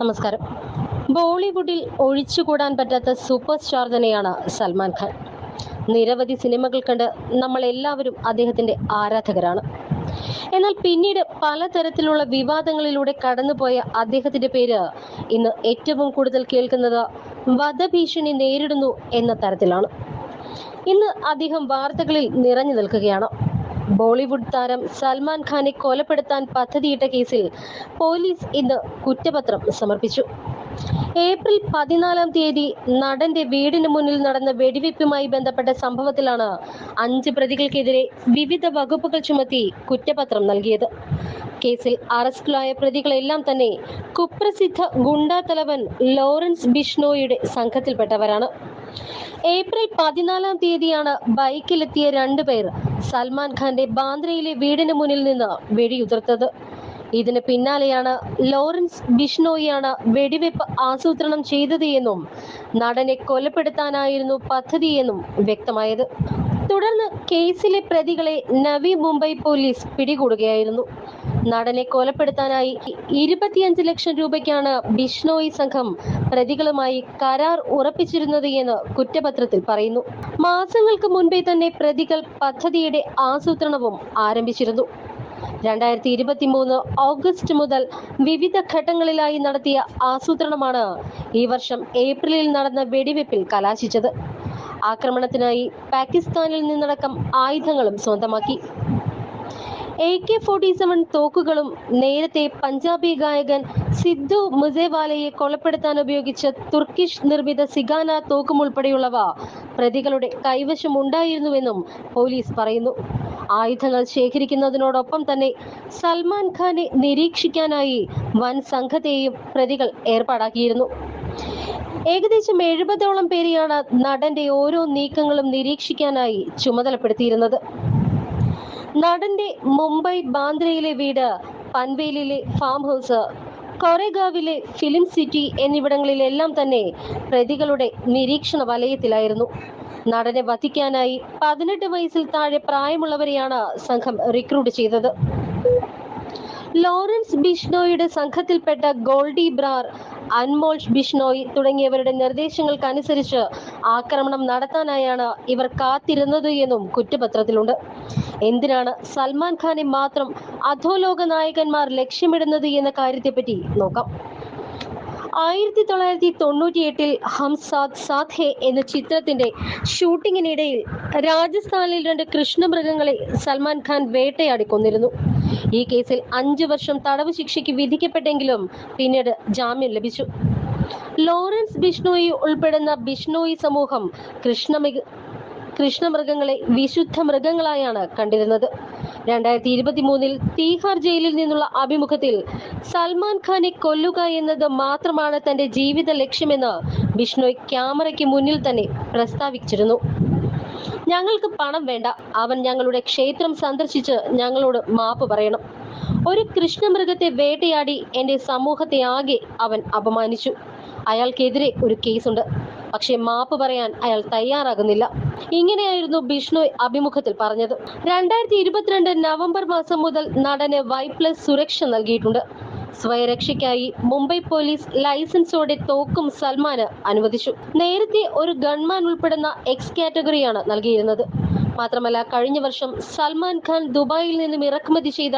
നമസ്കാരം. ബോളിവുഡിൽ ഒഴിച്ചുകൂടാൻ പറ്റാത്ത സൂപ്പർ സ്റ്റാർ തന്നെയാണ് സൽമാൻ ഖാൻ. നിരവധി സിനിമകൾ കണ്ട് നമ്മൾ എല്ലാവരും അദ്ദേഹത്തിന്റെ ആരാധകരാണ്. എന്നാൽ പിന്നീട് പലതരത്തിലുള്ള വിവാദങ്ങളിലൂടെ കടന്നുപോയ അദ്ദേഹത്തിന്റെ പേര് ഇന്ന് ഏറ്റവും കൂടുതൽ കേൾക്കുന്നത് വധഭീഷണി നേരിടുന്നു എന്ന തരത്തിലാണ്. ഇന്ന് അദ്ദേഹം വാർത്തകളിൽ നിറഞ്ഞു നിൽക്കുകയാണ്. ബോളിവുഡ് താരം സൽമാൻ ഖാനെ കൊലപ്പെടുത്താൻ പദ്ധതിയിട്ട കേസിൽ പോലീസ് ഇന്ന് കുറ്റപത്രം സമർപ്പിച്ചു. ഏപ്രിൽ പതിനാലാം തീയതി നടന്റെ വീടിന് മുന്നിൽ നടന്ന വെടിവെപ്പുമായി ബന്ധപ്പെട്ട സംഭവത്തിലാണ് അഞ്ച് പ്രതികൾക്കെതിരെ വിവിധ വകുപ്പുകൾ ചുമത്തി കുറ്റപത്രം നൽകിയത്. കേസിൽ അറസ്റ്റിലായ പ്രതികളെല്ലാം തന്നെ കുപ്രസിദ്ധ ഗുണ്ടാ തലവൻ ലോറൻസ് ബിഷ്ണോയുടെ സംഘത്തിൽപ്പെട്ടവരാണ്. ഏപ്രിൽ പതിനാലാം തീയതിയാണ് ബൈക്കിലെത്തിയ രണ്ടുപേർ സൽമാൻ ഖാന്റെ ബാന്ദ്രയിലെ വീടിന് മുന്നിൽ നിന്ന് വെടിയുതിർത്തത്. ഇതിന് പിന്നാലെയാണ് ലോറൻസ് ബിഷ്ണോയിയാണ് വെടിവെപ്പ് ആസൂത്രണം ചെയ്തത് എന്നും നടനെ കൊലപ്പെടുത്താനായിരുന്നു പദ്ധതിയെന്നും വ്യക്തമായത്. തുടർന്ന് കേസിലെ പ്രതികളെ നവി മുംബൈ പോലീസ് പിടികൂടുകയായിരുന്നു. നടനെ കൊലപ്പെടുത്താനായി ഇരുപത്തിയഞ്ച് ലക്ഷം രൂപയ്ക്കാണ് ബിഷ്ണോയി സംഘം പ്രതികളുമായി കരാർ ഉറപ്പിച്ചിരുന്നത് എന്ന് കുറ്റപത്രത്തിൽ പറയുന്നു. മാസങ്ങൾക്ക് മുൻപേ തന്നെ പ്രതികൾ പദ്ധതിയുടെ ആസൂത്രണവും ആരംഭിച്ചിരുന്നു. രണ്ടായിരത്തി ഇരുപത്തി മൂന്ന് ഓഗസ്റ്റ് മുതൽ വിവിധ ഘട്ടങ്ങളിലായി നടത്തിയ ആസൂത്രണമാണ് ഈ വർഷം ഏപ്രിലിൽ നടന്ന വെടിവെപ്പിൽ കലാശിച്ചത്. ആക്രമണത്തിനായി പാകിസ്ഥാനിൽ നിന്നടക്കം ആയുധങ്ങളും സ്വന്തമാക്കി. എ കെ ഫോർട്ടി സെവൻ തോക്കുകളും നേരത്തെ പഞ്ചാബി ഗായകൻ സിദ്ധു മുസേവാലയെ കൊലപ്പെടുത്താൻ ഉപയോഗിച്ച തുർക്കിഷ് നിർമ്മിത സിഗാന തോക്കും ഉൾപ്പെടെയുള്ളവ പ്രതികളുടെ കൈവശമുണ്ടായിരുന്നുവെന്നും പോലീസ് പറയുന്നു. ആയുധങ്ങൾ ശേഖരിക്കുന്നതിനോടൊപ്പം തന്നെ സൽമാൻ ഖാനെ നിരീക്ഷിക്കാനായി വൻ സംഘത്തെയും പ്രതികൾ ഏർപ്പാടാക്കിയിരുന്നു. ഏകദേശം എഴുപതോളം പേരെയാണ് നടന്റെ ഓരോ നീക്കങ്ങളും നിരീക്ഷിക്കാനായി ചുമതലപ്പെടുത്തിയിരുന്നത്. നടന്റെ മുംബൈ ബാന്ദ്രയിലെ വീട് പൻവേലിലെ ഫാം ഹൗസ് കൊറേഗാവിലെ ഫിലിം സിറ്റി എന്നിവിടങ്ങളിലെല്ലാം തന്നെ പ്രതികളുടെ നിരീക്ഷണ വലയത്തിലായിരുന്നു. നടനെ വധിക്കാനായി പതിനെട്ട് വയസ്സിൽ താഴെ പ്രായമുള്ളവരെയാണ് സംഘം റിക്രൂട്ട് ചെയ്തത്. ലോറൻസ് ബിഷ്ണോയുടെ സംഘത്തിൽപ്പെട്ട ഗോൾഡി ബ്രാർ അൻമോൾ ബിഷ്ണോയ് തുടങ്ങിയവരുടെ നിർദ്ദേശങ്ങൾക്കനുസരിച്ച് ആക്രമണം നടത്താനായാണ് ഇവർ കാത്തിരുന്നത് എന്നും കുറ്റപത്രത്തിലുണ്ട്. എന്തിനാണ് സൽമാൻ ഖാനെ മാത്രം അധോലോക നായകന്മാർ ലക്ഷ്യമിടുന്നത് എന്ന കാര്യത്തെപ്പറ്റി നോക്കാം. ആയിരത്തി തൊള്ളായിരത്തി തൊണ്ണൂറ്റി എട്ടിൽ ഹം സാത് സാത് ഹെ എന്ന ചിത്രത്തിന്റെ ഷൂട്ടിങ്ങിനിടയിൽ രാജസ്ഥാനിൽ രണ്ട് കൃഷ്ണമൃഗങ്ങളെ സൽമാൻ ഖാൻ വേട്ടയാടി കൊന്നിരുന്നു. ഈ കേസിൽ അഞ്ചു വർഷം തടവ് ശിക്ഷയ്ക്ക് വിധിക്കപ്പെട്ടെങ്കിലും പിന്നീട് ജാമ്യം ലഭിച്ചു. ലോറൻസ് ബിഷ്ണോയി ഉൾപ്പെടുന്ന ബിഷ്ണോയി സമൂഹം കൃഷ്ണ കൃഷ്ണമൃഗങ്ങളെ വിശുദ്ധ മൃഗങ്ങളായാണ് കണ്ടിരുന്നത്. രണ്ടായിരത്തി ഇരുപത്തി മൂന്നിൽ തീഹാർ ജയിലിൽ നിന്നുള്ള അഭിമുഖത്തിൽ സൽമാൻ ഖാനെ കൊല്ലുക എന്നത് മാത്രമാണ് തന്റെ ജീവിത ലക്ഷ്യമെന്ന് ബിഷ്ണോയ് ക്യാമറയ്ക്ക് മുന്നിൽ തന്നെ പ്രസ്താവിച്ചിരുന്നു. ഞങ്ങൾക്ക് പണം വേണ്ട. അവൻ ഞങ്ങളുടെ ക്ഷേത്രം സന്ദർശിച്ച് ഞങ്ങളോട് മാപ്പ് പറയണം. ഒരു കൃഷ്ണമൃഗത്തെ വേട്ടയാടി എന്റെ സമൂഹത്തെ ആകെ അവൻ അപമാനിച്ചു. അയാൾക്കെതിരെ ഒരു കേസുണ്ട്. പക്ഷേ മാപ്പ് പറയാൻ അയാൾ തയ്യാറാകുന്നില്ല. ഇങ്ങനെയായിരുന്നു ബിഷ്ണോയ് അഭിമുഖത്തിൽ പറഞ്ഞത്. രണ്ടായിരത്തി ഇരുപത്തിരണ്ട് നവംബർ മാസം മുതൽ നടന് വൈ പ്ലസ് സുരക്ഷ നൽകിയിട്ടുണ്ട്. സ്വയരക്ഷയ്ക്കായി മുംബൈ പോലീസ് ലൈസൻസോടെ തോക്കും സൽമാന് അനുവദിച്ചു. നേരത്തെ ഒരു ഗൺമാൻ ഉൾപ്പെടുന്ന എക്സ് കാറ്റഗറിയാണ് നൽകിയിരുന്നത്. മാത്രമല്ല കഴിഞ്ഞ വർഷം സൽമാൻ ഖാൻ ദുബായിൽ നിന്നും ഇറക്കുമതി ചെയ്ത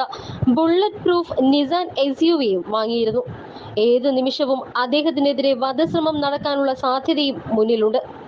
bullet proof Nissan S U വിയും വാങ്ങിയിരുന്നു. ഏത് നിമിഷവും അദ്ദേഹത്തിനെതിരെ വധശ്രമം നടക്കാനുള്ള സാധ്യതയും മുന്നിലുണ്ട്.